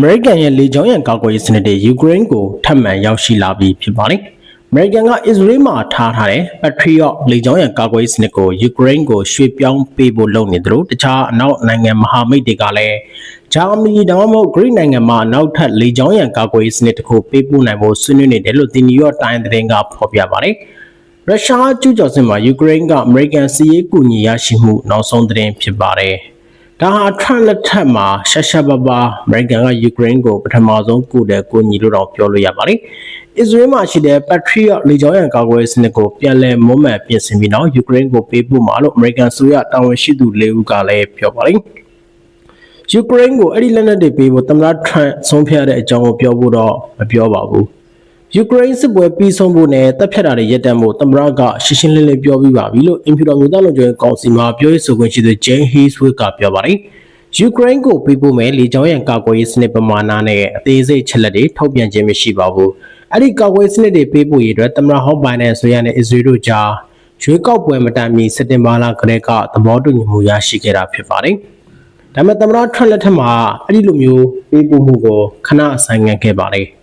အမေရိကန်ရဲ့လေကြောင်းရန်ကာကွယ်ရေးစနစ်တွေယူကရိန်းကိုထပ်မံရောက်ရှိလာပြီးဖြစ်ပါတယ်။အမေရိကန်ကအစ္စရေးမှာထားထားတဲ့ Patriot လေကြောင်းရန်ကာကွယ်ရေးစနစ်ကိုယူကရိန်းကိုရွှေ့ပြောင်းပေးဖို့လုပ်နေသလိုတခြားအနောက်နိုင်ငံမဟာမိတ်တွေကလည်းဂျာမနီဒါမှမဟုတ်ဂရိနိုင်ငံမှာနောက်ထပ်လေကြောင်းရန်ကာကွယ်ရေးစနစ်တစ်ခုပေးပို့နိုင်ဖို့ဆွေးနွေးနေတယ်လို့ The New York Times သတင်းကဖော်ပြပါတယ်။ရုရှားကျူးကျော်စစ်မှာယူကရိန်းကအမေရိကန်စီးရေးကူညီရရှိမှုနောက်ဆုံးသတင်းဖြစ်ပါတယ်။ ဒါဟာထရန့်လက်ထက်မှာရှာရှာပါပါအမေရိကန်ကယူကရိန်းကိုပထမဆုံးကူတဲ့ကိုညီလို့တော့ပြောလို့ရပါတယ်။အစ္စရေးမှာရှိတဲ့ Patriot လေကြောင်းရန်ကာကွယ်ရေးစနစ်ကိုပြန်လည်မွမ်းမံပြင်ဆင်ပြီးနောက်ယူကရိန်းကိုပေးပို့မှာလို့အမေရိကန်ဆိုရတာဝန်ရှိသူ၄ဦးကလည်းပြောပါတယ်။ယူကရိန်းကိုအဲ့ဒီလက်နက်တွေပေးဖို့သမ္မတထရန့်ဆုံးဖြတ်တဲ့အကြောင်းကိုပြောဖို့တော့မပြောပါဘူး။ ယူကရိန်းစစ်ပွဲပြီးဆုံးဖို့နဲ့တပ်ဖြတ်တာတွေရပ်တန့်ဖို့သမ္မတကရှင်းရှင်းလင်းလင်းပြောပြီးပါပြီလို့အင်ဖီတော်မျိုးသားလုံခြုံရေးကောင်စီမှာပြောရေးဆိုခွင့်ရှိသူ Jane Heeswick ကပြောပါတယ်။ယူကရိန်းကိုပေးပို့မဲ့လေကြောင်းရန်ကာကွယ်ရေးစနစ်ပမာဏနဲ့အသေးစိတ်ချက်လက်တွေထုတ်ပြန်ခြင်းမရှိပါဘူး။အဲ့ဒီကာကွယ်ရေးစနစ်တွေပေးပို့ရေးအတွက်သမ္မတဟောင်းဘိုင်ဒန်ဆိုရနဲ့အစ္စရေးတို့ကြားရွေးကောက်ပွဲမတိုင်မီစက်တင်ဘာလကတည်းကသဘောတူညီမှုရရှိခဲ့တာဖြစ်ပါတယ်။ဒါပေမဲ့သမ္မတထရန့်လက်ထက်မှာအဲ့ဒီလိုမျိုးပေးပို့မှုကိုခဏဆိုင်ငံ့ခဲ့ပါတယ်။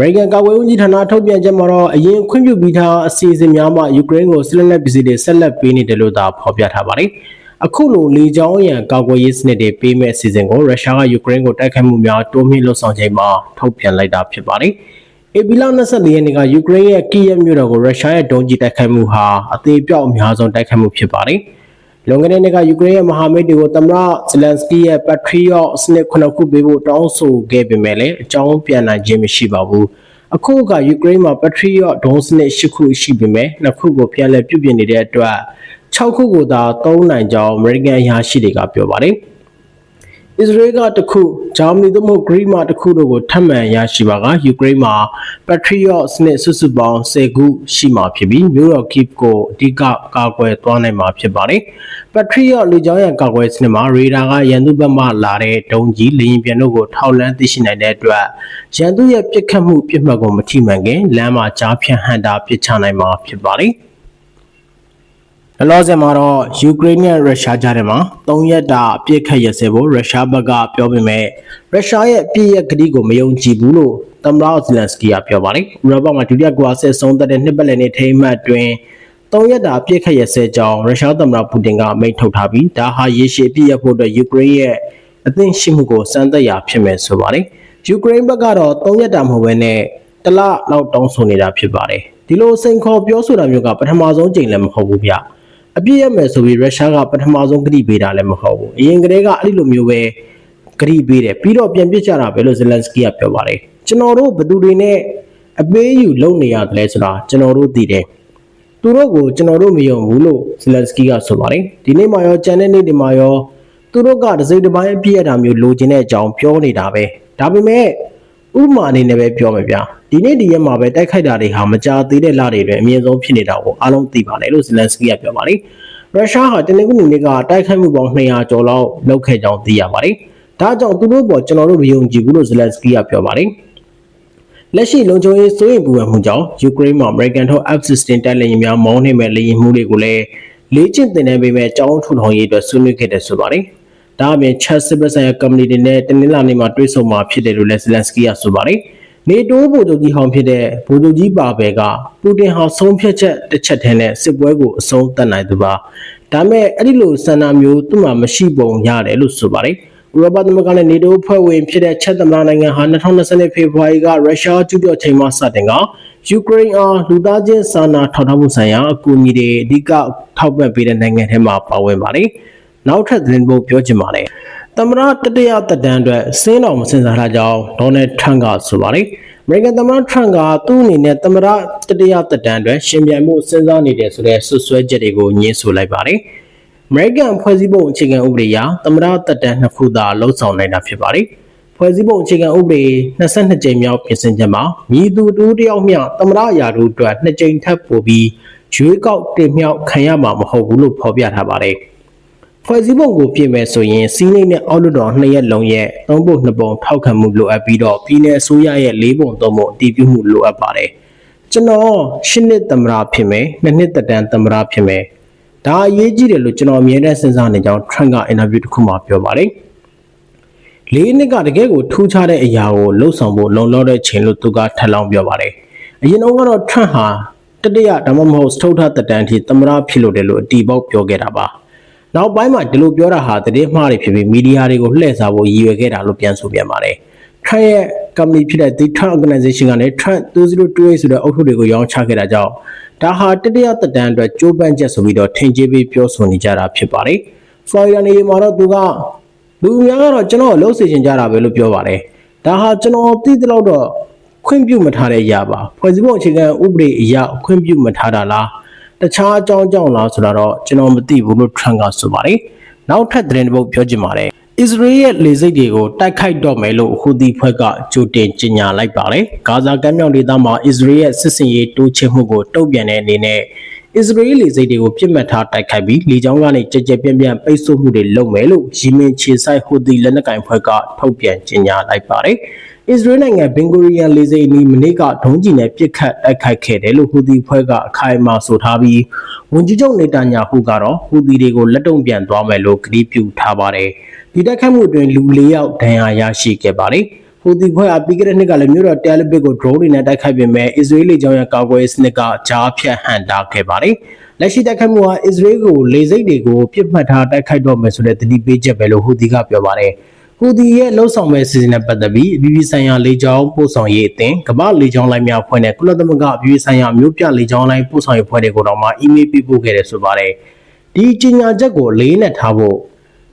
ရေဂန်ကာကွယ်ဝန်ကြီးဌာနထုတ်ပြန်ချက်မှာတော့အရင်ခွင့်ပြုပြီးသားအစီအစဉ်များမှယူကရိန်းကိုစစ်လက်နက်ပစ္စည်းတွေဆက်လက်ပေးနေတယ်လို့သာဖော်ပြထားပါတယ်။အခုလိုလေကြောင်းရန်ကာကွယ်ရေးစနစ်တွေပေးမဲ့အစီအစဉ်ကိုရုရှားကယူကရိန်းကိုတိုက်ခိုက်မှုများတိုးမြှင့်လှုပ်ဆောင်ချိန်မှာထုတ်ပြန်လိုက်တာဖြစ်ပါတယ်။အေပီလာ24ရက်နေ့ကယူကရိန်းရဲ့ကီယက်မြို့တော်ကိုရုရှားရဲ့ဒုံးကျည်တိုက်ခိုက်မှုဟာအသေးပြောက်အများဆုံးတိုက်ခိုက်မှုဖြစ်ပါတယ်။ လွန်ခဲ့တဲ့နှစ်ကယူကရိန်းရဲ့မဟာမိတ်တွေကိုသမ္မတဇလန်စကီရဲ့ Patriot စနစ်ခုနှစ်ခုပေးဖို့တောင်းဆိုခဲ့ပေမဲ့လည်းအကြောင်းပြန်နိုင်ခြင်းမရှိပါဘူး။အခုကယူကရိန်းမှာ Patriot ဒုံးစနစ်၈ခုရှိပေမဲ့နှစ်ခုကိုပြန်လည်ပြုပြင်နေတဲ့အတွက်6ခုကိုသာသုံးနိုင်ကြောင်း American အရာရှိတွေကပြောပါတယ်။ အစ္စရေးကတစ်ခုဂျာမနီသို့မဟုတ်ဂရိမှတစ်ခုတို့ကိုထပ်မံရရှိပါကယူကရိန်းမှာ Patriot စနစ်စုစုပေါင်း10ခုရှိမှာဖြစ်ပြီးမြို့တော် Kyiv ကိုအဓိကကာကွယ်သွားနိုင်မှာဖြစ်ပါတယ်။ Patriot လေကြောင်းရန်ကာကွယ်စနစ်မှာရေဒါကရန်သူဘက်မှလာတဲ့ဒုံးကြီးလေယာဉ်ပြန်တို့ကိုထောက်လန်းသိရှိနိုင်တဲ့အတွက်ရန်သူရဲ့ပြစ်ခတ်မှုပြစ်မှတ်ကိုမထိမှန်ခင်လမ်းမှာကြားဖြတ်ဟန်တာပစ်ချနိုင်မှာဖြစ်ပါတယ်။ အလောဆယ်မှာတော့ယူကရိန်းနဲ့ရုရှားကြားထဲမှာ၃ရက်တာအပြစ်ခတ်ရစဲဖို့ရုရှားဘက်ကပြောပေမဲ့ရုရှားရဲ့အပြစ်ရဲ့ကတိကိုမယုံကြည်ဘူးလို့သမ္မတဇလန်စကီကပြောပါတယ်။ဥရောပမှာဒုတိယကမ္ဘာစစ်ဆုံးသက်တဲ့နှစ်ပတ်လည်နေ့ထိမ်းမှတ်တွင်၃ရက်တာအပြစ်ခတ်ရစဲကြောင်းရုရှားသမ္မတပူတင်ကမိန့်ထုတ်ထားပြီးဒါဟာရေရှည်အပြစ်ရဖို့အတွက်ယူကရိန်းရဲ့အသင့်ရှိမှုကိုစမ်းသပ်ရာဖြစ်မယ်ဆိုပါတယ်။ယူကရိန်းဘက်ကတော့၃ရက်တာမဟုတ်ဘဲနဲ့တလလောက်တောင်းဆိုနေတာဖြစ်ပါတယ်။ဒီလိုစိန်ခေါ်ပြောဆိုတာမျိုးကပထမဆုံးကြိမ်လည်းမဟုတ်ဘူးဗျ။ အပြည့်ရမယ်ဆိုပြီးရုရှားကပထမဆုံးဂရိပေးတာလည်းမဟုတ်ဘူးအရင်ကတည်းကအဲ့လိုမျိုးပဲဂရိပေးတယ်ပြီးတော့ပြန်ပြစ်ကြတာပဲလို့ဇလန်စကီကပြောပါတယ်ကျွန်တော်တို့ဘယ်သူတွေနဲ့အပေးယူလုပ်နေရတယ်လဲဆိုတာကျွန်တော်တို့သိတယ်သူတို့ကိုကျွန်တော်တို့မယုံဘူးလို့ဇလန်စကီကဆိုပါတယ်ဒီနေ့မှရောကြံတဲ့နေ့ဒီမှာရောသူတို့ကတစိမ့်တစ်ပိုင်းအပြည့်ရတာမျိုးလိုချင်တဲ့အကြောင်းပြောနေတာပဲဒါပေမဲ့ ဥပမာအနေနဲ့ပဲပြောမယ်ဗျာဒီနေ့ဒီရက်မှာပဲတိုက်ခိုက်တာတွေဟာမကြာသေးတဲ့လတွေတွင်အမြင့်ဆုံးဖြစ်နေတာကိုအားလုံးသိပါတယ်လို့ဇလန်စကီကပြောပါတယ်ရုရှားဟာတနင်္ဂနွေနေ့ကတိုက်ခိုက်မှုပေါင်း200ကျော်လောက်လုပ်ခဲ့ကြောင်းသိရပါတယ်ဒါကြောင့်သူတို့ပေါ်ကျွန်တော်တို့မယုံကြည်ဘူးလို့ဇလန်စကီကပြောပါတယ်လက်ရှိလုံခြုံရေးစိုးရိမ်ပူပန်မှုကြောင့်ယူကရိန်းမှာ American ထုတ် F-16 တိုက်လေယာဉ်များမောင်းနှင်မဲ့လေယာဉ်မှုတွေကိုလည်းလေ့ကျင့်သင်တန်းပေးမဲ့အကြောင်းထုထောင်ရေးအတွက်ဆွေးနွေးခဲ့တယ်ဆိုပါတယ်။ ဒါအပြင် Chat စစ်ပဆိုင်ရာ company တွေနဲ့တနင်္လာနေ့မှာတွေ့ဆုံမှာဖြစ်တယ်လို့လည်းဇလန်စကီကဆိုပါတယ်။နေတိုးဗိုလ်ချုပ်ကြီးဟောင်းဖြစ်တဲ့ဗိုလ်ချုပ်ကြီးပါဘဲကပူတင်ဟာဆုံးဖြတ်ချက်တစ်ချက်တည်းနဲ့စစ်ပွဲကိုအဆုံးသတ်နိုင်သူပါ။ဒါမဲ့အဲ့ဒီလိုဆန္ဒမျိုးသူ့မှာမရှိပုံရတယ်လို့ဆိုပါတယ်။ဥရောပသမဂ္ဂနဲ့နေတိုးဖွဲ့ဝင်ဖြစ်တဲ့ချက်သမ္မတနိုင်ငံဟာ2020ဖေဖော်ဝါရီကရုရှားကျူးကျော်ချိန်မှစတင်ကယူကရိန်းအားလူသားချင်းစာနာထောက်ထားမှုဆိုင်ရာအကူအညီတွေအဓိကထောက်ပံ့ပေးတဲ့နိုင်ငံထဲမှာပါဝင်ပါတယ်။ နောက်ထပ်သတင်းပို့ပြောချင်ပါတယ်။သမ္မတတတရတက်တန်းအတွက်စင်းတော်မစင်စားတာကြောင့်ဒေါ်နယ်ထရန့်ကဆိုပါတယ်။အမေရိကန်သမ္မတထရန့်ကသူ့အနေနဲ့သမ္မတတတရတက်တန်းအတွက်ရှင်ပြန်မှုစဉ်းစားနေတယ်ဆိုတဲ့ဆွဆွဲချက်တွေကိုညှင်းဆိုလိုက်ပါတယ်။ American ဖွဲ့စည်းပုံအခြေခံဥပဒေအရသမ္မတတက်တန်းနှစ်ခုသာလှုပ်ဆောင်နိုင်တာဖြစ်ပါတယ်။ဖွဲ့စည်းပုံအခြေခံဥပဒေ22ကြိမ်မြောက်ပြင်ဆင်ချက်မှာမြည်သူတူတယောက်မျှသမ္မတရာထူးအတွက်နှစ်ကြိမ်ထပ်ပို့ပြီးရွေးကောက်တင်မြှောက်ခံရမှာမဟုတ်ဘူးလို့ဖော်ပြထားပါတယ်။ ဖွဲ့စည်းပုံကိုပြင်မယ်ဆိုရင်စီးနှိမ့်နဲ့အောက်လွှတ်တော်နှစ်ရက်လုံးရဲ့သုံးပုံနှစ်ပုံထောက်ခံမှုလိုအပ်ပြီးတော့ပြည်내အစိုးရရဲ့လေးပုံသုံးပုံအတည်ပြုမှုလိုအပ်ပါတယ်။ကျွန်တော်ရှစ်နှစ်သမ္မတဖြစ်မယ်နှစ်နှစ်သက်တမ်းသမ္မတဖြစ်မယ်ဒါအရေးကြီးတယ်လို့ကျွန်တော်အမြဲတမ်းစဉ်းစားနေကြောင်း Trump ကအင်တာဗျူးတစ်ခုမှာပြောပါတယ်လေးနှစ်ကတကယ်ကိုထူးခြားတဲ့အရာကိုလှုပ်ဆောင်ဖို့လုံလောက်တဲ့ချိန်လို့သူကထပ်လောင်းပြောပါတယ်အရင်တော့ကတော့ Trump ဟာတတိယဒါမှမဟုတ်စတုထသက်တမ်းအထိသမရဖြစ်လို့တယ်လို့အတီးပေါက်ပြောခဲ့တာပါ နောက်ပိုင်းမှာဒီလိုပြောတာဟာတည်မှားတွေဖြစ်ပြီးမီဒီယာတွေကိုလှည့်စားဖို့ရည်ရွယ်ခဲ့တာလို့ပြန်ဆိုပြန်ပါတယ်။ Trump ရဲ့ company ဖြစ်တဲ့ The Trump Organization ကနေ Trump 2028ဆိုတဲ့အုပ်စုတွေကိုရောင်းချခဲ့တာကြောင့်ဒါဟာတတိယသက်တမ်းအတွက်ကြိုးပမ်းချက်ဆိုပြီးတော့ထင်ကြေးပြီးပြောဆိုနေကြတာဖြစ်ပါတယ်။ Florida နေမှာတော့သူကလူအများကတော့ကျွန်တော်ကိုလှုပ်စေချင်ကြတာပဲလို့ပြောပါတယ်။ဒါဟာကျွန်တော်သိသလောက်တော့ခွင့်ပြုမထားတဲ့အရာပါ။ဖွဲ့စည်းပုံအခြေခံဥပဒေအရခွင့်ပြုမထားတာလား။ တခြားအကြောင်းကြောင့်လားဆိုတာတော့ကျွန်တော်မသိဘူးလို့ Trump ကဆိုပါတယ်။နောက်ထပ်သတင်းတစ်ပုဒ်ပြောချင်ပါတယ်။အစ္စရေးရဲ့လေဆိပ်တွေကိုတိုက်ခိုက်တော့မယ်လို့ဟူသီဖွဲ့ကကြိုတင်ကြေညာလိုက်ပါတယ်။ဂါဇာကမ်းမြောင်ဒေသမှာအစ္စရေးရဲ့စစ်စင်ရေးတိုးချဲ့မှုကိုတုံ့ပြန်တဲ့အနေနဲ့အစ္စရေးလေဆိပ်တွေကိုပြစ်မှတ်ထားတိုက်ခိုက်ပြီးလေကြောင်းကနေကြကြပြန့်ပြန့်ပိတ်ဆို့မှုတွေလုပ်မယ်လို့ယီမင်ခြေဆိုင်ဟူသီလက်နက်ကိုင်ဖွဲ့ကထုတ်ပြန်ကြေညာလိုက်ပါတယ်။ အစ္စရေးနိုင်ငံဘင်ဂိုရီယန်လေဆိပ်နီးမနေ့ကဒုံးကျည်နဲ့ပစ်ခတ်တိုက်ခိုက်ခဲ့တယ်လို့ဟူသီဖွဲ့ကအခိုင်အမာဆိုထားပြီးဝန်ကြီးချုပ်နေတန်ညာဟုကတော့ဟူသီတွေကိုလက်တုံ့ပြန်သွားမယ်လို့ကတိပြုထားပါတယ်။ဒီတိုက်ခိုက်မှုအတွင်းလူ၄ယောက်ဒဏ်ရာရရှိခဲ့ပါတယ်။ဟူသီဖွဲ့အပြီးခဲ့တဲ့နှစ်ကလည်းမြို့တော်တယ်လီဗစ်ကို drone တွေနဲ့တိုက်ခိုက်ပေမဲ့အစ္စရေးလေကြောင်းရန်ကာကွယ်ရေးစနစ်ကကြားဖြတ်ဟန်တာခဲ့ပါတယ်။လက်ရှိတိုက်ခိုက်မှုဟာအစ္စရေးကိုလေဆိပ်တွေကိုပြစ်မှတ်ထားတိုက်ခိုက်တော့မယ်ဆိုတဲ့သတိပေးချက်ပဲလို့ဟူသီကပြောပါတယ်။ ဟူသီရဲ့လှုပ်ဆောင်မဲ့စီစဉ်နဲ့ပတ်သက်ပြီးအပြည်ပြည်ဆိုင်ရာလေကြောင်းပို့ဆောင်ရေးအသင်းကမ္ဘာလေကြောင်းလိုင်းများဖွဲ့နဲ့ကုလသမဂ္ဂအပြည်ပြည်ဆိုင်ရာမြို့ပြလေကြောင်းလိုင်းပို့ဆောင်ရေးဖွဲ့တွေကိုတော့မှအီးမေးလ်ပေးပို့ခဲ့တယ်ဆိုပါတယ်။ဒီကြေညာချက်ကိုလေးနဲ့ထားဖို့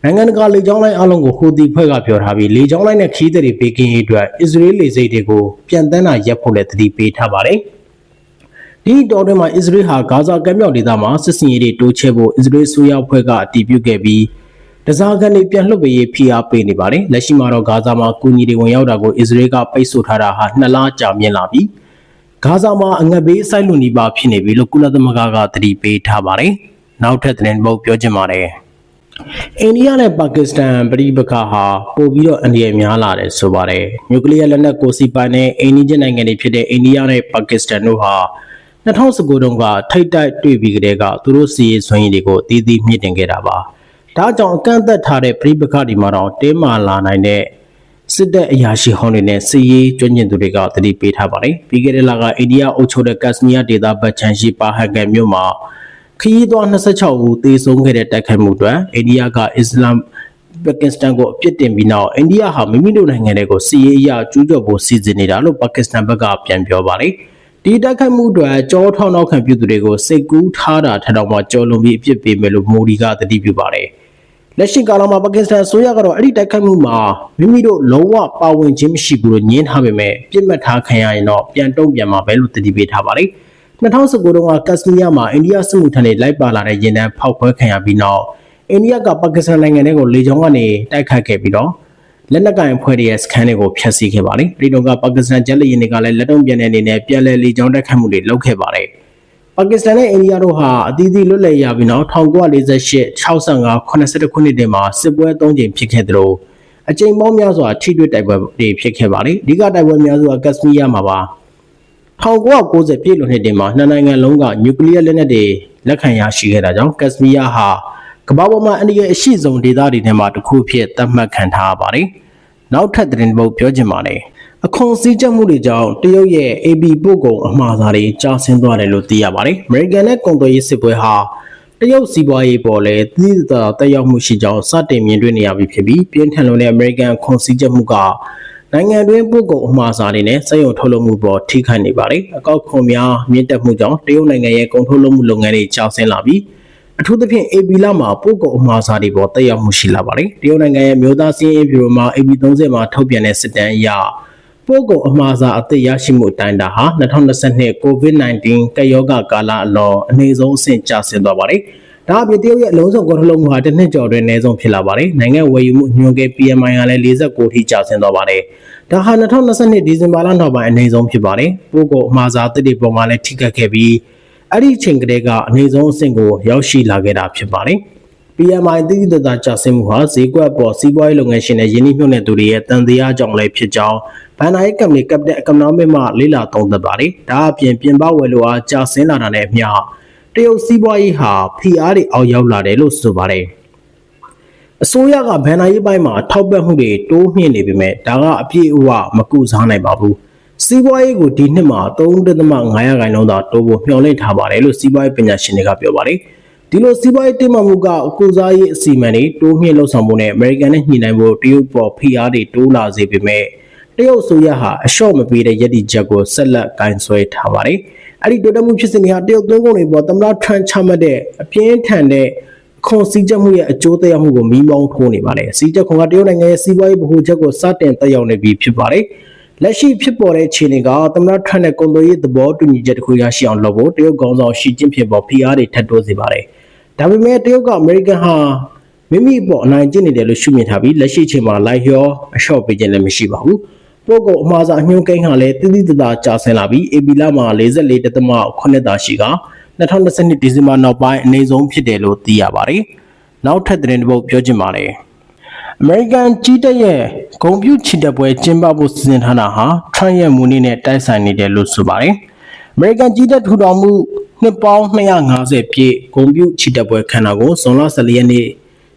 နိုင်ငံတကာလေကြောင်းလိုင်းအလုံးကိုဟူသီဖွဲ့ကပြောထားပြီးလေကြောင်းလိုင်းနဲ့ခီးသည်တွေပေးကင်းရေးအတွက်အစ္စရေးလေဆိပ်တွေကိုပြန်တန်းတာရပ်ဖို့လည်းတတိပေးထားပါတယ်။ဒီတော်တွင်မှာအစ္စရေးဟာဂါဇာကမ်းမြောင်ဒေသမှာစစ်စင်ရေးတွေတိုးချဲ့ဖို့အစ္စရေးဆိုရဖွဲ့ကအတည်ပြုခဲ့ပြီး တစားကန်တွေပြန်လှုပ်ပေးရေးဖိအားပေးနေပါတယ်။လက်ရှိမှာတော့ဂါဇာမှာကူညီတွေဝင်ရောက်တာကိုအစ္စရေးကပိတ်ဆို့ထားတာဟာနှစ်လကြာမြင့်လာပြီးဂါဇာမှာအငတ်ဘေးဆိုက်လွန်နေပါဖြစ်နေပြီလို့ကုလသမဂ္ဂကတတိပေးထားပါတယ်။နောက်ထပ်သတင်းပုတ်ပြောချင်ပါတယ်။အိန္ဒိယနဲ့ပါကစ္စတန်ပြည်ပခါဟာပို့ပြီးတော့အန္တရာယ်များလာတယ်ဆိုပါတယ်နျူကလ িয়ার လက်နက်ကိုစီပိုင်တဲ့အိန္ဒိယနိုင်ငံတွေဖြစ်တဲ့အိန္ဒိယနဲ့ပါကစ္စတန်တို့ဟာ2019တုန်းကထိတ်တိုက်တွေ့ပြီးကတည်းကသူတို့စီရေးဆွမ်းရည်တွေကိုအသီးသီးမြင့်တင်ခဲ့တာပါ ဒါကြောင့်အကန့်အသတ်ထားတဲ့ပြည်ပခါဒီမှာတော့တင်းမာလာနိုင်တဲ့စစ်တပ်အရာရှိဟောင်းတွေနဲ့စစ်ရေးကျွမ်းကျင်သူတွေကတတိပေးထားပါတယ်ပြီးခဲ့တဲ့လကအိန္ဒိယအုပ်ချုပ်တဲ့ကက်စမီးယားဒေသဘက်ချန်ရှိပါဟန်ကန်မြို့မှာခရီးသွား26ဦးသေဆုံးခဲ့တဲ့တိုက်ခိုက်မှုအတွက်အိန္ဒိယကအစ္စလာမ်ပါကစ္စတန်ကိုအပြစ်တင်ပြီးနောက်အိန္ဒိယဟာမိမိတို့နိုင်ငံတွေကိုစီးရေးအရကျူးကျော်ဖို့စီစဉ်နေတာလို့ပါကစ္စတန်ဘက်ကပြန်ပြောပါတယ်ဒီတိုက်ခိုက်မှုအတွက်ကြောထောင်းနောက်ခံပြုသူတွေကိုစိတ်ကူးထားတာထက်တော့မှကြော်လွန်ပြီးအပြစ်ပေးမယ်လို့မိုဒီကတတိပြုပါတယ် လက်ရှိကာလမှာပါကစ္စတန်ဆိုရကတော့အဲ့ဒီတိုက်ခိုက်မှုမှာမိမိတို့လုံးဝပါဝင်ခြင်းမရှိဘူးလို့ညင်းထားပေမဲ့ပြစ်မှတ်ထားခံရရင်တော့ပြန်တုံ့ပြန်မှာပဲလို့တတိပေးထားပါတယ်။2019တုန်းကကက်စမီးယားမှာအိန္ဒိယစစ်မှုထမ်းတွေလိုက်ပါလာတဲ့ရင်တန်းဖောက်ခွဲခံရပြီးနောက်အိန္ဒိယကပါကစ္စတန်နိုင်ငံတွေကိုလေကြောင်းကနေတိုက်ခတ်ခဲ့ပြီးတော့လက်နက်ကင်ဖွဲ့ရဲ့စခန်းတွေကိုဖျက်ဆီးခဲ့ပါတယ်။ဒီတော့ကပါကစ္စတန်ဂျက်လေယာဉ်တွေကလည်းလက်တုံ့ပြန်တဲ့အနေနဲ့ပြန်လည်လေကြောင်းတိုက်ခတ်မှုတွေလုပ်ခဲ့ပါတယ်။ ပါကစ္စတန်နဲ့အိန္ဒိယတို့ဟာအသီးသီးလွတ်လပ်ရပြီးနောက်1948 65 82ခုနှစ်တည်းမှာစစ်ပွဲ၃ကြိမ်ဖြစ်ခဲ့သလိုအကြိမ်ပေါင်းများစွာထိတွေ့တိုက်ပွဲတွေဖြစ်ခဲ့ပါတယ်။အဓိကတိုက်ပွဲများစွာကက်စမီးယားမှာပါ။1990ပြည့်လွန်နှစ်တင်မှာနှစ်နိုင်ငံလုံးကနျူကလ িয়ার လက်နက်တွေလက်ခံရရှိခဲ့တာကြောင့်ကက်စမီးယားဟာကမ္ဘာပေါ်မှာအန္တရာယ်အရှိဆုံးဒေသတွေထဲမှာတစ်ခုဖြစ်သတ်မှတ်ခံထားရပါတယ်။နောက်ထပ်သတင်းပုတ်ပြောချင်ပါတယ်။ အခွန်စည်းကြပ်မှုတွေကြောင့်တရုတ်ရဲ့ AB ပို့ကုန်အမှားစာတွေကျဆင်းသွားတယ်လို့သိရပါတယ်။ American နဲ့ကုန်သွယ်ရေးစစ်ပွဲဟာတရုတ်စီးပွားရေးပေါ်လည်းသီးသန့်တက်ရောက်မှုရှိကြောင်းစတင်မြင်တွေ့နေရပြီဖြစ်ပြီးပြင်းထန်လွန်တဲ့ American ခွန်စည်းကြပ်မှုကနိုင်ငံတွင်းပို့ကုန်အမှားစာတွေနဲ့စက်ရုံထုတ်လုပ်မှုပေါ်ထိခိုက်နေပါတယ်။အကောက်ခွန်များမြင့်တက်မှုကြောင့်တရုတ်နိုင်ငံရဲ့ကုန်ထုတ်လုပ်မှုလုပ်ငန်းတွေကျဆင်းလာပြီးအထူးသဖြင့် AB လမှာပို့ကုန်အမှားစာတွေပေါ်တက်ရောက်မှုရှိလာပါတယ်။တရုတ်နိုင်ငံရဲ့မြို့သားစည်းအင်းဗျူရိုမှာ AB 30မှာထုတ်ပြန်တဲ့စစ်တမ်းအရ ပို့ကုန်အမှားစာအသစ်ရရှိမှုအတိုင်းတာဟာ2022 COVID-19 ကပ်ရောဂါကာလအလွန်အနည်းဆုံးအဆင့်ကျဆင်းသွားပါတယ်။ဒါအပြင်တရုတ်ရဲ့အလုံးစုံကုန်ထုတ်လုပ်မှုဟာတစ်နှစ်ကျော်တွင်အနည်းဆုံးဖြစ်လာပါတယ်။နိုင်ငံဝယ်ယူမှုညွှန်ကိန်း PMI ကလည်း49ထိကျဆင်းသွားပါတယ်။ဒါဟာ2022ဒီဇင်ဘာလနောက်ပိုင်းအနည်းဆုံးဖြစ်ပါတယ်။ပို့ကုန်အမှားစားတစ်တွေပေါ်မှာလည်းထိခိုက်ခဲ့ပြီးအဲ့ဒီအချိန်ကတည်းကအနည်းဆုံးအဆင့်ကိုရောက်ရှိလာခဲ့တာဖြစ်ပါတယ်။ PMI တိတိတသားကျဆင်းမှုဟာဈေးကွက်ပေါ်စီးပွားရေးလုပ်ငန်းရှင်တွေယင်းနှိမ့်ညွှန်တဲ့သူတွေရဲ့တန်တရားကြောင့်လည်းဖြစ်ကြောင်း ဘန်နာရေးကမ္ဘာကပ်တဲ့အကမ္ဘာမမှလေ့လာသုံးသပ်ပါတယ်။ဒါအပြင်ပြင်ပဝယ်လိုအားကျဆင်းလာတာနဲ့အမျှတရုတ်စီးပွားရေးဟာဖိအားတွေအောက်ရောက်လာတယ်လို့ဆိုပါတယ်။အစိုးရကဗန်နာရေးပိုင်းမှာထောက်ပံ့မှုတွေတိုးမြင့်နေပေမဲ့ဒါကအပြည့်အဝမကူစားနိုင်ပါဘူးစီးပွားရေးကိုဒီနှစ်မှာ3.5ရာခိုင်နှုန်းသာတိုးဖို့မျှော်လင့်ထားပါတယ်လို့စီးပွားရေးပညာရှင်တွေကပြောပါတယ်ဒီလိုစီးပွားရေးတင်မှမှုကအကူစားရေးအစီအမံတွေတိုးမြင့်လှုပ်ဆောင်မှုနဲ့ American နဲ့ညှိနှိုင်းဖို့တရုတ်ပေါ်ဖိအားတွေတိုးလာစေပေမဲ့ တရုတ်ဆိုရဟာအလျှော့မပေးတဲ့ရည်တည်ချက်ကိုဆက်လက်ကင်ဆွဲထားပါတယ်။အဲ့ဒီတိုးတက်မှုဖြစ်စဉ်တွေဟာတရုတ်သွင်းကုန်တွေပေါ်သမ္မတထရန့်ချမှတ်တဲ့အပြင်းထန်တဲ့ခွန်စည်းချက်မှုရဲ့အကျိုးသက်ရောက်မှုကိုမီးမောင်းထိုးနေပါတယ်။စည်းချက်ခွန်ကတရုတ်နိုင်ငံရဲ့စီးပွားရေးဗဟိုချက်ကိုစတင်သက်ရောက်နေပြီဖြစ်ပါတယ်။လက်ရှိဖြစ်ပေါ်တဲ့ခြေနေကသမ္မတထရန့်နဲ့ကုန်သွယ်ရေးသဘောတူညီချက်တစ်ခုရရှိအောင်လုပ်ဖို့တရုတ်ကောင်ဆောင်ရှီကျင်းပင်ပေါ်ဖိအားတွေထပ်တိုးစေပါတယ်။ဒါပေမဲ့တရုတ်ကအမေရိကန်ဟာမိမိအပေါ်အနိုင်ကျင့်နေတယ်လို့ရှုမြင်ထားပြီးလက်ရှိချိန်မှာလိုက်လျောအလျှော့ပေးခြင်းလည်းမရှိပါဘူး။ ပို့ကုန်အမှားစားအညွှန်းကိန်းဟာလည်းတိတိတသားကျဆင်းလာပြီး AB လမှာ44.8တာရှိက2022ဒီဇင်ဘာနောက်ပိုင်းအနေဆုံးဖြစ်တယ်လို့သိရပါတယ်။နောက်ထပ်သတင်းတစ်ပုဒ်ပြောချင်ပါတယ်။ American ကြီးတက်ရဲ့ဂုံပြူချီတက်ပွဲကျင်းပဖို့စီစဉ်ထားတာဟာ Trump ရဲ့မူနည်းနဲ့တိုက်ဆိုင်နေတယ်လို့ဆိုပါတယ်။ American ကြီးတက်ထူထောင်မှုနှစ်ပေါင်း250ပြည့်ဂုံပြူချီတက်ပွဲခမ်းနားကိုဇွန်လ14ရက်နေ့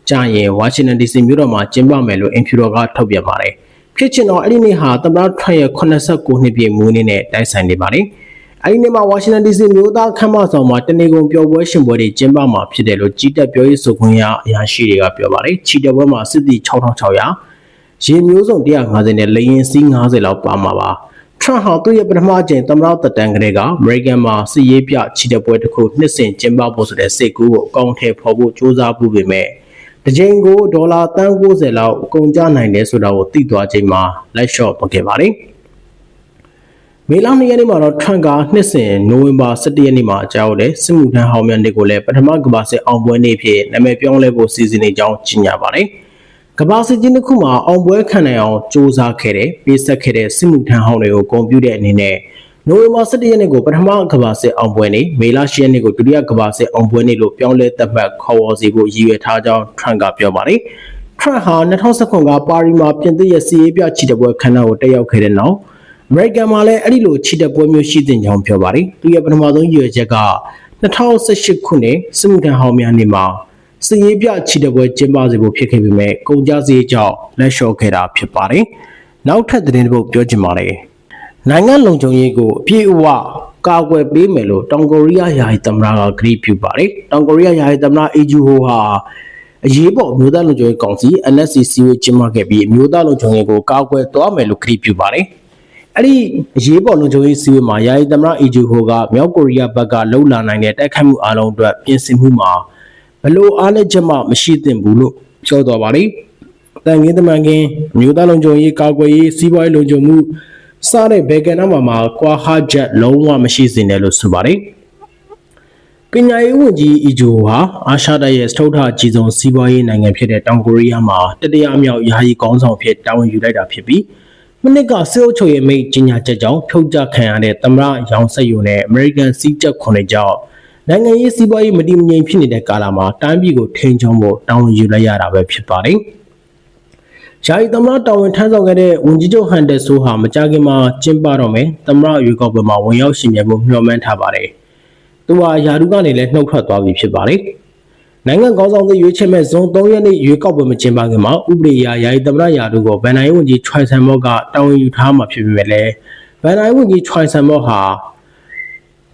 ကြာရင်ဝါရှင်တန်ဒီစီမြို့တော်မှာကျင်းပမယ်လို့အင်ဖြူတော်ကထုတ်ပြန်ပါတယ်။ ဖြစ်ချင်တော့အဲ့ဒီနေ့ဟာသမ္မတထရန့်ရဲ့89နှစ်ပြည့်မွေးနေ့နဲ့တိုက်ဆိုင်နေပါတယ်။အဲ့ဒီနေ့မှာဝါရှင်တန်ဒီစီမြို့သားခမ်းမဆောင်မှာတနေကုန်ပျော်ပွဲရှင်ပွဲတွေကျင်းပမှာဖြစ်တယ်လို့ကြီးတက်ပြောရေးဆိုခွင့်ရအရာရှိတွေကပြောပါတယ်။ချီတက်ပွဲမှာစစ်သည်6600ရေမျိုးစုံ150နဲ့လေရင်စီး90လောက်ပါမှာပါ။ထရန့်ဟာသူ့ရဲ့ပထမအကြိမ်သမ္မတသက်တမ်းကလေးကအမေရိကန်မှာစစ်ရေးပြချီတက်ပွဲတစ်ခုနှစ်စဉ်ကျင်းပဖို့ဆိုတဲ့စိတ်ကူးကိုအကောင့်ထဲပေါ်ဖို့စ조사မှုပေမဲ့ တစ်ချိန်ကိုဒေါ်လာတန်း90လောက်အကုန်ကျနိုင်တယ်ဆိုတာကိုသိသွားချိန်မှာလက်လျှော့ပခဲ့ပါတယ်။မေလ2ရက်နေ့မှာတော့ထရန့်ကနှစ်စဉ်နိုဝင်ဘာ17ရက်နေ့မှာကြောက်တဲ့စစ်မှုထမ်းဟောင်းများနေ့ကိုလည်းပထမကမ္ဘာစစ်အောင်ပွဲနေ့ဖြစ်နာမည်ပြောင်းလဲဖို့စီစဉ်နေကြောင်းကြေညာပါတယ်။ကမ္ဘာစစ်ကြီးတစ်ခုမှာအောင်ပွဲခံနိုင်အောင်စ조사ခဲ့တဲ့ပေးဆက်ခဲ့တဲ့စစ်မှုထမ်းဟောင်းတွေကိုဂုဏ်ပြုတဲ့အနေနဲ့ နိုဝင်ဘာ17ရက်နေ့ကိုပထမကမ္ဘာစစ်အောင်ပွဲနေ့မေလ10ရက်နေ့ကိုဒုတိယကမ္ဘာစစ်အောင်ပွဲနေ့လို့ပြောင်းလဲသတ်မှတ်ခေါ်ဝေါ်စီဖို့ရည်ရွယ်ထားကြောင်းထရန့်ကပြောပါတယ်။ထရန့်ဟာ2019ကပါရီမှာပြင်သစ်ရဲ့စီးရေးပြချီတပွဲခမ်းနားကိုတက်ရောက်ခဲ့တဲ့နောက်အမေရိကန်မှာလည်းအဲ့ဒီလိုချီတပွဲမျိုးရှိတဲ့ကြောင်းပြောပါတယ်။သူရဲ့ပထမဆုံးရည်ရွယ်ချက်က2018ခုနှစ်စစ်မှုထမ်းဟောင်းများနေ့မှာစီးရေးပြချီတပွဲကျင်းပစေဖို့ဖြစ်ခဲ့ပေမဲ့ကုန်ကြစည်ကြောင့်လက်လျှော့ခဲ့တာဖြစ်ပါတယ်။နောက်ထပ်သတင်းတစ်ပုဒ်ပြောချင်ပါတယ်။ နိုင်ငံလုံခြုံရေးကိုအပြည့်အဝကာကွယ်ပေးမယ်လို့တောင်ကိုရီးယားယာယီသမ္မတကကတိပြုပါတယ်။တောင်ကိုရီးယားယာယီသမ္မတအေဂျူဟိုဟာအရေးပေါ်အမျိုးသားလုံခြုံရေးကောင်စီ NSC စီဝေးကျင်းပခဲ့ပြီးအမျိုးသားလုံခြုံရေးကိုကာကွယ်သွားမယ်လို့ကတိပြုပါတယ်။အဲ့ဒီအရေးပေါ်လုံခြုံရေးစီဝေးမှာယာယီသမ္မတအေဂျူဟိုကမြောက်ကိုရီးယားဘက်ကလှုပ်လာနိုင်တဲ့တိုက်ခိုက်မှုအလုံးအတွက်ပြင်ဆင်မှုမှာဘလို့အားလည်းချက်မှမရှိသင့်ဘူးလို့ပြောသွားပါတယ်။တန်ငင်းတမန်ကင်းအမျိုးသားလုံခြုံရေးကာကွယ်ရေးစီးပွားရေးလုံခြုံမှု စတဲ့ဘေကန်နာမှာမှာကွာဟာချက်လုံးဝမရှိစေနဲ့လို့ဆိုပါတယ်ပညာရေးဝန်ကြီးအီဂျိုဟာအာရှတိုက်ရဲ့စတုထအကြီးဆုံးစီးပွားရေးနိုင်ငံဖြစ်တဲ့တောင်ကိုရီးယားမှာတတိယအမြောက်ယာယီကောင်းဆောင်ဖြစ်တာဝန်ယူလိုက်တာဖြစ်ပြီးမနစ်ကစစ်အုပ်ချုပ်ရေးမိတ်ကြီးညာချက်ကြောင့်ဖြုတ်ချခံရတဲ့သမရရောင်ဆက်ယူနဲ့ American စီးချက်ခွန်တွေကြောင့်နိုင်ငံရေးစီးပွားရေးမတည်မငြိမ်ဖြစ်နေတဲ့ကာလမှာတိုင်းပြည်ကိုထိန်းချုပ်ဖို့တာဝန်ယူလိုက်ရတာပဲဖြစ်ပါတယ်။ ယာယီသမ္မတတာဝန်ထမ်းဆောင်ခဲ့တဲ့ဝန်ကြီးချုပ်ဟန်ဒက်ဆိုဟာမကြာခင်မှာကျင်းပတော့မယ်သမ္မတရွေးကောက်ပွဲမှာဝင်ရောက်ရှင်ပြဖို့မျှော်မှန်းထားပါတယ်။သူဟာယာရုကနေလည်းနှုတ်ထွက်သွားပြီဖြစ်ပါတယ်။နိုင်ငံကောင်းဆောင်တွေရွေးချယ်မဲ့ဇွန်3ရက်နေ့ရွေးကောက်ပွဲမကျင်းပခင်မှာဥပဒေအရယာယီသမ္မတယာရုကိုဗန်နိုင်းဝန်ကြီးချွိုင်ဆန်မော့ကတာဝန်ယူထားမှာဖြစ်ပေမဲ့လည်းဗန်နိုင်းဝန်ကြီးချွိုင်ဆန်မော့ဟာ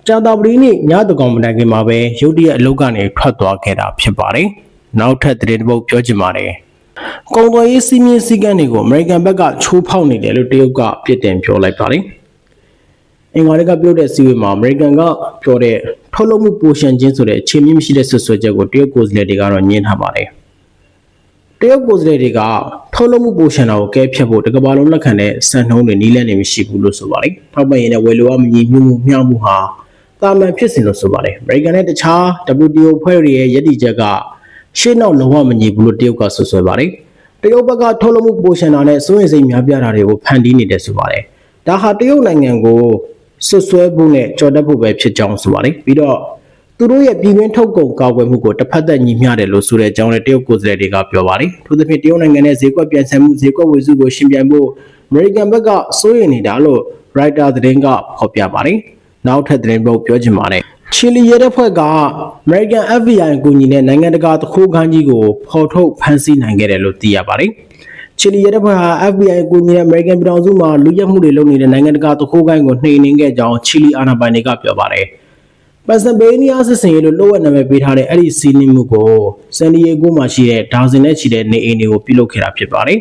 ကြာတာပရီနေ့ညတကောင်မတိုင်ခင်မှာပဲရုတ်တရက်အလုပ်ကနေထွက်သွားခဲ့တာဖြစ်ပါတယ်။နောက်ထပ်သတင်းတစ်ပုဒ်ပြောချင်ပါတယ်။ ကုန်သွယ်ရေးစီးမြင့်စည်းကမ်းတွေကိုအမေရိကန်ဘက်ကချိုးဖောက်နေတယ်လို့တရုတ်ကပြစ်တင်ပြောလိုက်ပါတယ်။အင်္ဂါရက်ကပြောတဲ့စီးဝေးမှာအမေရိကန်ကပြောတဲ့ထုတ်လုပ်မှုပိုရှန်ခြင်းဆိုတဲ့အခြေမြင့်မရှိတဲ့ဆွဆွချက်ကိုတရုတ်ကိုယ်စားလှယ်တွေကတော့ညှင်းထားပါတယ်။တရုတ်ကိုယ်စားလှယ်တွေကထုတ်လုပ်မှုပိုရှန်တာကိုကဲဖြတ်ဖို့တကဘာလုံးလက်ခံတဲ့စံနှုန်းတွေနီးလည်နေမရှိဘူးလို့ဆိုပါတယ်။ထောက်ပံ့ရေးနဲ့ဝယ်လိုအားမညီမှုမှုမျှမှုဟာတာမန်ဖြစ်စဉ်လို့ဆိုပါတယ်။အမေရိကန်နဲ့တခြား WTO ဖွဲ့တွေရဲ့ရည်တည်ချက်က ရှေ့နောက်လုံးဝမညီဘူးလို့တရုတ်ကဆွဆွဲပါတယ်။တရုတ်ဘက်ကထုတ်လုပ်မှုပိုရှင်တာနဲ့စိုးရိမ်စိတ်များပြားတာတွေကိုဖန်တီးနေတယ်ဆိုပါတယ်။ဒါဟာတရုတ်နိုင်ငံကိုဆွဆွဲဖို့နဲ့ကြော်တက်ဖို့ပဲဖြစ်ကြောင်းဆိုပါတယ်။ပြီးတော့သူတို့ရဲ့ပြည်တွင်းထုတ်ကုန်ကာကွယ်မှုကိုတစ်ဖက်သက်ညီမျှတယ်လို့ဆိုတဲ့အကြောင်းနဲ့တရုတ်ကိုယ်စားလှယ်တွေကပြောပါတယ်။ထို့သဖြင့်တရုတ်နိုင်ငံရဲ့ဈေးကွက်ပြန်ဆည်မှုဈေးကွက်ဝေစုကိုရှင်ပြန်ဖို့အမေရိကန်ဘက်ကစိုးရိမ်နေတာလို့ Reuters သတင်းကဖော်ပြပါတယ်။နောက်ထပ်သတင်းပုတ်ပြောချင်ပါတယ်။ ချီလီရဲတပ်ဖွဲ့က American FBI အကူအညီနဲ့နိုင်ငံတကာသခိုးခန်းကြီးကိုဖော်ထုတ်ဖမ်းဆီးနိုင်ခဲ့တယ်လို့သိရပါတယ်။ချီလီရဲတပ်ဖွဲ့ဟာ FBI အကူအညီနဲ့ American ပြည်ထောင်စုမှာလူရဲမှုတွေလုပ်နေတဲ့နိုင်ငံတကာသခိုးခန်းကိုနှိမ်နင်းခဲ့ကြောင်းချီလီအာဏာပိုင်တွေကပြောပါတယ်။ပန်ဆယ်ဘေးနီးယားစစ်စင်ရေးလို့လို့ဝက်နာမည်ပေးထားတဲ့အဲ့ဒီစီးနင်းမှုကိုဆန်ဒီယေဂိုမှာရှိတဲ့ဒါဇင်နဲ့ချီတဲ့နေအိမ်တွေကိုပြုလုပ်ခဲ့တာဖြစ်ပါတယ်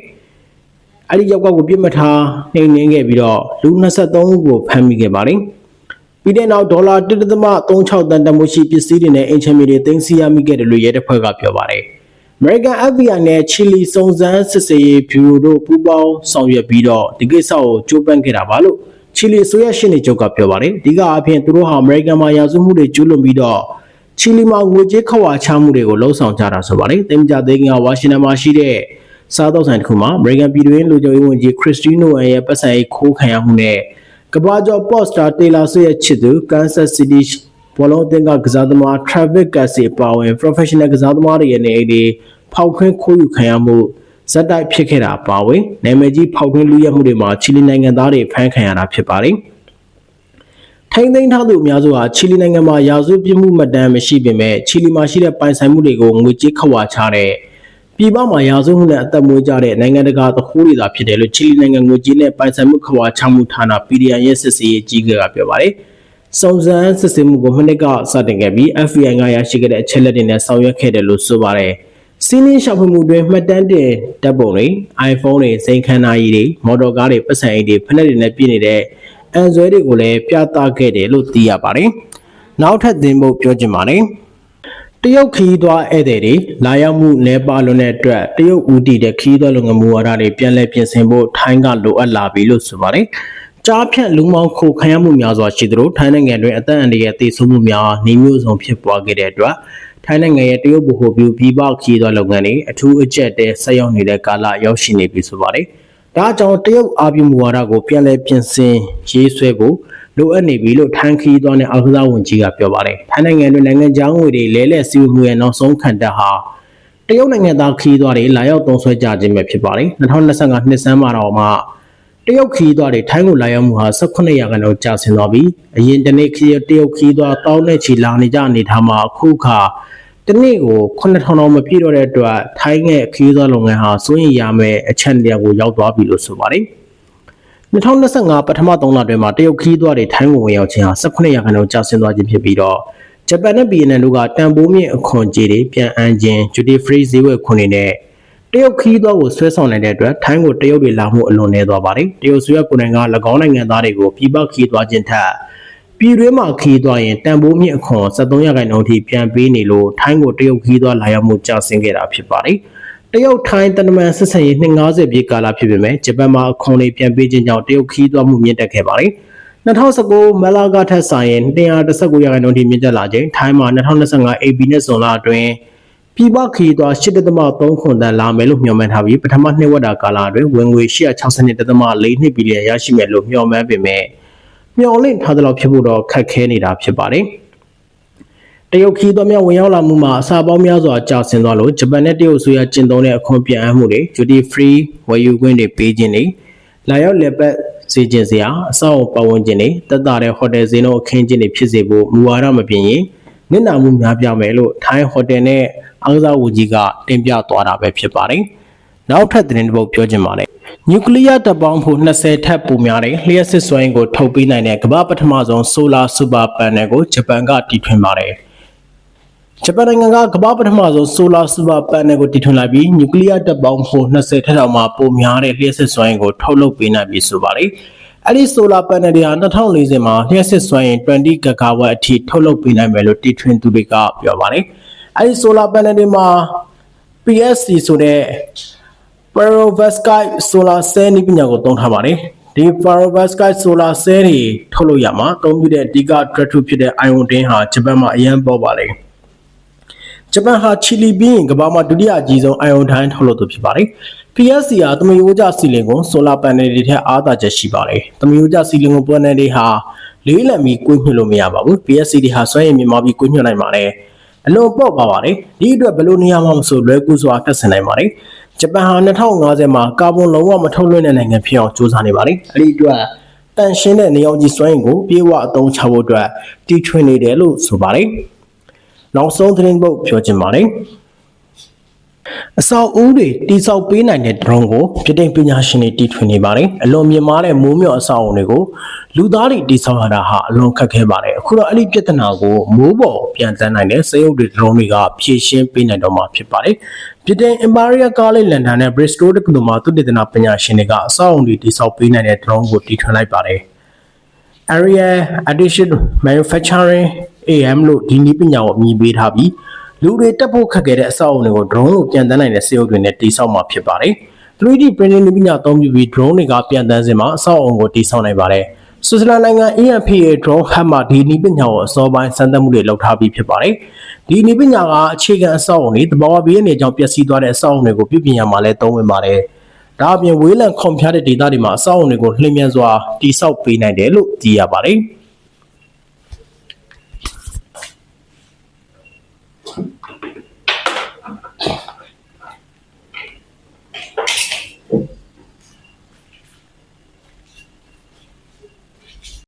။အဲ့ဒီရောက်ကောက်ကိုပြစ်မှတ်ထားနှိမ်နင်းခဲ့ပြီးတော့လူ23ဦးကိုဖမ်းမိခဲ့ပါတယ်။ ပြီးတဲ့နောက်ဒေါ်လာ1.36တန်တန်မိုးရှိပစ္စည်းတွေနဲ့အင်ချင်မီတွေသိမ်းဆည်းရမိခဲ့တယ်လို့ရဲတပ်ဖွဲ့ကပြောပါတယ်။ American FBI နဲ့ Chile စုံစမ်းစစ်ဆေးရေးဘျူရိုတို့ပူးပေါင်းဆောင်ရွက်ပြီးတော့ဒီကိစ္စကိုကြိုးပမ်းခဲ့တာပါလို့ချီလီဆိုရရှင်းနေချုပ်ကပြောပါတယ်။ဒီကအပြင်သူတို့ဟာအမေရိကန်မှာရာဇဝမှုတွေကျူးလွန်ပြီးတော့ချီလီမှာငွေကြေးခဝါချမှုတွေကိုလှုံ့ဆော်ကြတာဆိုပါတယ်။တင်ကြသေးခင်ကဝါရှင်တန်မှာရှိတဲ့စားတော့ဆိုင်တစ်ခုမှာအမေရိကန်ပြည်တွင်းလူကြုံရေးဝန်ကြီးခရစ်စတီနိုအန်ရဲ့ပတ်စံရေးခိုးခံရမှုနဲ့ ကဘာကျော်ပေါ့စတာတေလာဆွေရဲ့ချစ်သူကန်ဆတ်စီးတီးဘောလုံးအသင်းကကစားသမား Travis Kelsey ပါဝင် professional ကစားသမားတွေရဲ့နေအိမ်တွေဖောက်ခွင်းခိုးယူခံရမှုဇက်တိုက်ဖြစ်ခဲ့တာပါဝင်နာမည်ကြီးဖောက်ထွင်းလူရဲမှုတွေမှာချီလီနိုင်ငံသားတွေဖမ်းခံရတာဖြစ်ပါတယ်။ထိန်းသိမ်းထားသူအများစုဟာချီလီနိုင်ငံမှာရာဇဝတ်ပြစ်မှုမှတ်တမ်းမရှိပေမဲ့ချီလီမှာရှိတဲ့ပိုင်ဆိုင်မှုတွေကိုငွေကြေးခဝါချတဲ့ ပြည်ပမှာရာဇဝတ်မှုနဲ့အသက်မွေးကြတဲ့နိုင်ငံတကာသခိုးတွေသာဖြစ်တယ်လို့ချီလီနိုင်ငံငွေကြေးနဲ့ပိုင်ဆိုင်မှုခဝါချမှုဌာန PDN ရဲ့စစ်ဆေးရေးကြီးကပြောပါတယ်။စုံစမ်းစစ်ဆေးမှုကိုမနှစ်ကစတင်ခဲ့ပြီး FBI ကရရှိခဲ့တဲ့အချက်လက်တွေနဲ့ဆောင်ရွက်ခဲ့တယ်လို့ဆိုပါတယ်။စီးနင်းရှာဖွေမှုတွင်မှတ်တမ်းတင်တပ်ပုံတွေ iPhone တွေစိန်ခန်းနာရီတွေမော်တော်ကားတွေပတ်စံအိတ်တွေဖက်နက်တွေနဲ့ပြည့်နေတဲ့အန်ဇွဲတွေကိုလည်းပြသခဲ့တယ်လို့သိရပါတယ်။နောက်ထပ်သင်ဖို့ပြောချင်ပါတယ်။ တရုတ်ခီးသွားဧည့်သည်တွေလာရောက်မှုနေပါလွန်တဲ့အတွက်တရုတ်ဦးတည်တဲ့ခီးသွားလုံငမူဝါဒတွေပြန်လည်ပြင်ဆင်ဖို့ထိုင်းကလိုအပ်လာပြီလို့ဆိုပါတယ်။ကြားဖြတ်လူမောင်းခိုခံရမှုများစွာရှိသလိုထိုင်းနိုင်ငံတွင်အသက်အန္တရာယ်တည်ဆုံမှုများနှီးမျိုးစုံဖြစ်ပွားခဲ့တဲ့အတွက်ထိုင်းနိုင်ငံရဲ့တရုတ်ဗဟိုပြုပြည်ပခီးသွားလုပ်ငန်းတွေအထူးအကျက်တဲဆက်ရောက်နေတဲ့ကာလရောက်ရှိနေပြီဆိုပါတယ်။ဒါကြောင့်တရုတ်အာပြုမူဝါဒကိုပြန်လည်ပြင်ဆင်ရေးဆွဲဖို့ လိုအပ်နေပြီလို့ထိုင်းခီးသွားနဲ့အောက်ကစားဝန်ကြီးကပြောပါတယ်။ထိုင်းနိုင်ငံတွင်နိုင်ငံခြားငွေတွေလဲလှယ်စီးမှုရဲ့နောက်ဆုံးခံတပ်ဟာတရုတ်နိုင်ငံသားခီးသွားတွေလာရောက်သုံးဆွဲကြခြင်းပဲဖြစ်ပါတယ်။2025နှစ်စမ်းမှာတော့မှတရုတ်ခီးသွားတွေထိုင်းကိုလာရောက်မှုဟာ18ရာခိုင်နှုန်းကျဆင်းသွားပြီးအရင်တနေ့ခီးတရုတ်ခီးသွားတောင်းနဲ့ချီလာနေကြအနေထားမှာအခုခါတနေ့ကို9000တောင်မပြည့်တော့တဲ့အတွက်ထိုင်းရဲ့ခီးသွားလုပ်ငန်းဟာစိုးရင်ရမယ့်အချက်အလက်ကိုရောက်သွားပြီလို့ဆိုပါတယ်။ 2025ပထမ3လတွင်မှာတရုတ်ခီးသွားတွေထိုင်းကိုဝင်ရောက်ခြင်းဟာ18ရာခိုင်နှုန်းကျဆင်းသွားခြင်းဖြစ်ပြီးတော့ဂျပန်နဲ့ဗီယက်နမ်တို့ကတန်ဖိုးမြင့်အခွန်ကြေးတွေပြန်အမ်းခြင်း duty free ဈေးဝယ်ခွန်တွေနဲ့တရုတ်ခီးသွားကိုဆွဲဆောင်နိုင်တဲ့အတွက်ထိုင်းကိုတရုတ်တွေလာမှုအလွန်နေသွားပါတယ်တရုတ်ဆွေရကိုယ်တိုင်က၎င်းနိုင်ငံသားတွေကိုပြည်ပခီးသွားခြင်းထက်ပြည်တွင်းမှာခီးသွားရင်တန်ဖိုးမြင့်အခွန်73ရာခိုင်နှုန်းထိပြန်ပေးနေလို့ထိုင်းကိုတရုတ်ခီးသွားလာရောက်မှုကျဆင်းခဲ့တာဖြစ်ပါတယ် တရုတ်ထိုင်းတနမန်ဆက်ဆံရေး250ပြည့်ကာလဖြစ်ပေမဲ့ဂျပန်မှာအခွန်တွေပြန်ပေးခြင်းကြောင့်တရုတ်ခီးသွားမှုမြင့်တက်ခဲ့ပါတယ်2019မလာကထက်ဆိုင်ရင်119ရာခိုင်နှုန်းထိမြင့်တက်လာခြင်းထိုင်းမှာ2025 AB နဲ့ဇွန်လအတွင်းပြည်ပခီးသွား8.3ခွန်တန်လာမယ်လို့မျှော်မှန်းထားပြီးပထမနှစ်ဝက်တာကာလအတွင်းဝင်ငွေ862.4ဘီလီယံရရှိမယ်လို့မျှော်မှန်းပေမဲ့မျှော်လင့်ထားသလောက်ဖြစ်ဖို့တော့ခက်ခဲနေတာဖြစ်ပါတယ်။ တရုတ်ခီးသွများဝင်ရောက်လာမှုမှာအစာပေါင်းများစွာကြာဆင်းသွားလို့ဂျပန်နဲ့တရုတ်ဆိုရကျင့်သုံးတဲ့အခွန်ပြန်အပ်မှုတွေ duty free ဝယ်ယူခွင့်တွေပေးခြင်းတွေလာရောက်လက်ပတ်စေခြင်းစရာအဆောက်အအုံပတ်ဝန်းကျင်တွေတက်တာတဲ့ဟိုတယ်ဈေးနှုန်းအခင်းကျင်းတွေဖြစ်စေဖို့မူဝါဒမပြင်ရင်နစ်နာမှုများပြမယ်လို့ထိုင်းဟိုတယ်နဲ့အားကစားဝန်ကြီးကတင်ပြသွားတာပဲဖြစ်ပါတယ်။နောက်ထပ်သတင်းတစ်ပုဒ်ပြောချင်ပါတယ်နျူကလ িয়ার တပ်ပေါင်းဖို့20ထပ်ပိုများတဲ့လျှက်စစ်စွမ်းကိုထုတ်ပေးနိုင်တဲ့ကမ္ဘာပထမဆုံးဆိုလာစူပါပန်နယ်ကိုဂျပန်ကတီထွင်ပါတယ်။ ဂျပန်နိုင်ငံကကမ္ဘာပထမဆုံးဆိုလာစူပါပန်နယ်ကိုတီထွင်လိုက်ပြီးနျူကလ িয়ার တပ်ပေါင်းဖို့20ထပ်တောင်မှပိုများတဲ့လျှက်စစ်စွမ်းကိုထုတ်လုပ်ပေးနိုင်ပြီဆိုပါတယ်။အဲ့ဒီဆိုလာပန်နယ်တွေဟာ2040မှာလျှက်စစ်စွမ်းရင်20ဂဂါဝတ်အထိထုတ်လုပ်ပေးနိုင်မယ်လို့တီထွင်သူတွေကပြောပါတယ်။အဲ့ဒီဆိုလာပန်နယ်တွေမှာ PSC ဆိုတဲ့ perovskite solar cell နည်းပညာကိုသုံးထားပါတယ်။ဒီ perovskite solar cell တွေထုတ်လုပ်ရမှာအသုံးပြုတဲ့အဓိက drug ဖြစ်တဲ့ ion တင်းဟာဂျပန်မှာအရင်ပေါ်ပါလေ။ ဂျပန်ဟာချီလီပြီးရင်ကမ္ဘာမှာဒုတိယအကြီးဆုံး ion ဒိုင်းထုတ်လုပ်သူဖြစ်ပါတယ်။ PSC ဟာသမယိုးကျစီလင်ကို solar panel တွေထက်အားသာချက်ရှိပါတယ်။သမယိုးကျစီလင်ကို panel တွေဟာလေးလံပြီးကိုညှိလို့မရပါဘူး။ PSC တွေဟာစွမ်းရည်မြင့်မားပြီးကိုညှိနိုင်ပါတယ်။အလွန်ပေါ့ပါပါတယ်။ဒီအတွက်ဘယ်လိုနေရာမှမဆိုလွယ်ကူစွာတက်ဆင်နိုင်ပါတယ်။ဂျပန်ဟာ2050မှာကာဗွန်လုံးဝမထုတ်လွှင့်တဲ့နိုင်ငံဖြစ်အောင်ကြိုးစားနေပါတယ်။အဲဒီအတွက်တတန်ရှင်းတဲ့နေအောင်ကြီးစွမ်းအင်ကိုပြေဝအသုံးချဖို့အတွက်တီထွင်နေတယ်လို့ဆိုပါတယ်။ နောက်ဆုံးသတင်းပုတ်ပြောချင်ပါတယ်။အဆောက်အဦတွေတိစောက်ပေးနိုင်တဲ့ drone ကိုပြည်တိုင်ပညာရှင်တွေတီထွင်နေပါတယ်။အလွန်မြင့်မားတဲ့မိုးမြော့အဆောက်အဦတွေကိုလူသားတွေတိစောက်ရတာဟာအလွန်ခက်ခဲပါတယ်။အခုတော့အဲ့ဒီပြဿနာကိုမိုးပေါ်ပြန်တန်းနိုင်တဲ့စက်ရုပ်တွေ drone တွေကဖြည့်ရှင်းပေးနိုင်တော့မှာဖြစ်ပါတယ်။ပြည်တိုင် Imperial College London နဲ့ Bristol တက္ကသိုလ်မှာသုတေသနပညာရှင်တွေကအဆောက်အဦတွေတိစောက်ပေးနိုင်တဲ့ drone ကိုတီထွင်လိုက်ပါတယ်။ area addition manufacturing AM လို့ဒီနည်းပညာကိုအမည်ပေးထားပြီးလူတွေတက်ဖို့ခက်ခဲတဲ့အဆောက်အအုံတွေကို drone လို့ပြန်တန်းနိုင်တဲ့စက်ရုပ်တွေနဲ့တိစောက်မှာဖြစ်ပါတယ်။ 3D printing နည်းပညာအသုံးပြုပြီး drone တွေကပြန်တန်းစင်မှာအဆောက်အအုံကိုတိစောက်နိုင်ပါတယ်။ဆွစ်ဇာလန်နိုင်ငံ EMPA drone hub မှာဒီနည်းပညာကိုအစောပိုင်းစမ်းသပ်မှုတွေလုပ်ထားပြီးဖြစ်ပါတယ်။ဒီနည်းပညာကအခြေခံအဆောက်အအုံတွေတဘာဝဘေးအနေကြောင့်ပျက်စီးသွားတဲ့အဆောက်အအုံတွေကိုပြုပြင်ရမှာလဲသုံးဝင်ပါတယ်။ ဒါအပြင်ဝေးလံခွန်ဖျားတဲ့ဒေသတွေမှာအဆောက်အအုံတွေကိုလျင်မြန်စွာတိစောက်ပေးနိုင်တယ်လို့သိရပါတယ်။